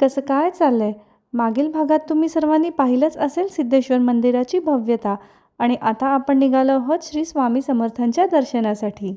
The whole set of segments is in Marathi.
कसं काय चाललं आहे मागील भागात तुम्ही सर्वांनी पाहिलंच असेल सिद्धेश्वर मंदिराची भव्यता आणि आता आपण निघालो आहोत श्री स्वामी समर्थांच्या दर्शनासाठी.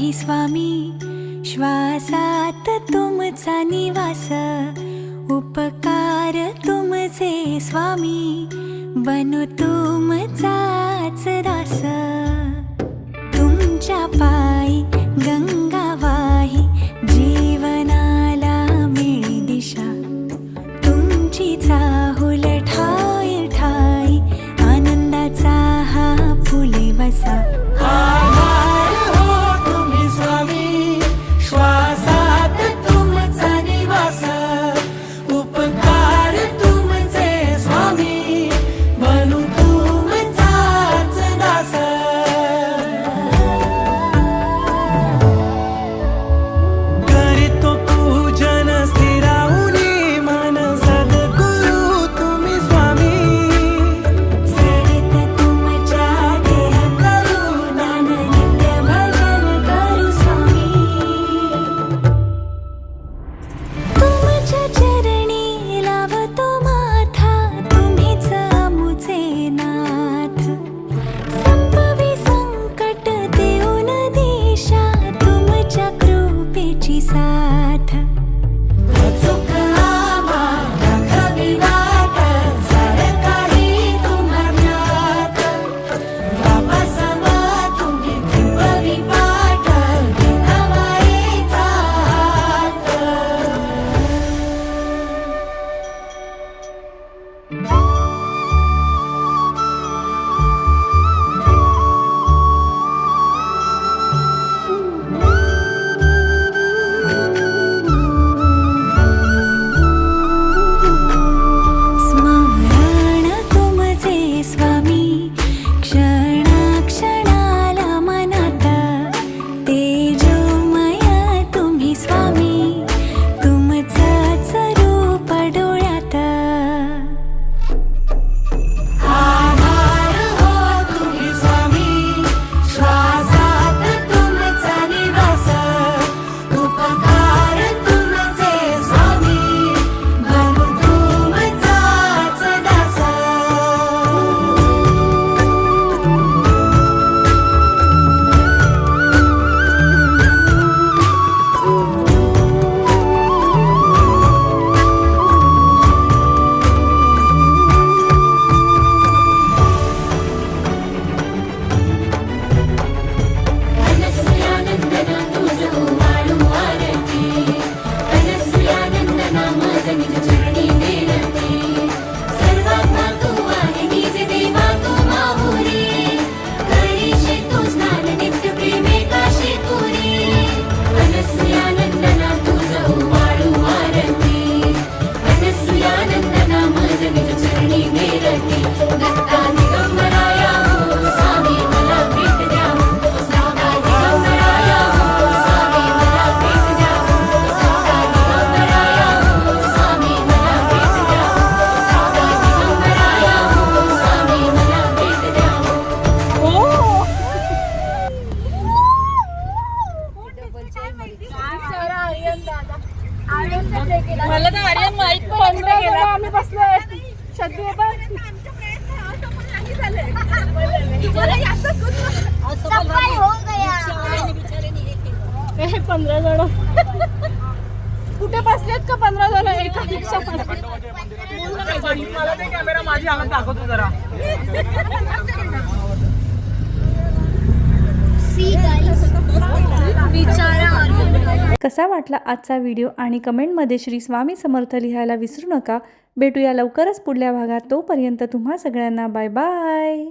स्वामी. श्वासात तुमचा निवास. उपकार तुमचे स्वामी. बनु तुमचाच रास तुमच्या पायी गंगावाही जीवनाला मिळी दिशा. तुमची चा मला तर आर्यन माहीत आम्ही बसलोय. सध्या पण पंधरा जण. कुठे बसलेत का पंधरा जण? एका रिक्षा मला कॅमेरा माझी हालत दाखवतो जरा विचार कसा वाटला आजचा व्हिडिओ आणि कमेंटमध्ये श्री स्वामी समर्थ लिहायला विसरू नका. भेटूया लवकरच पुढल्या भागात. तोपर्यंत तुम्हा सगळ्यांना बाय बाय.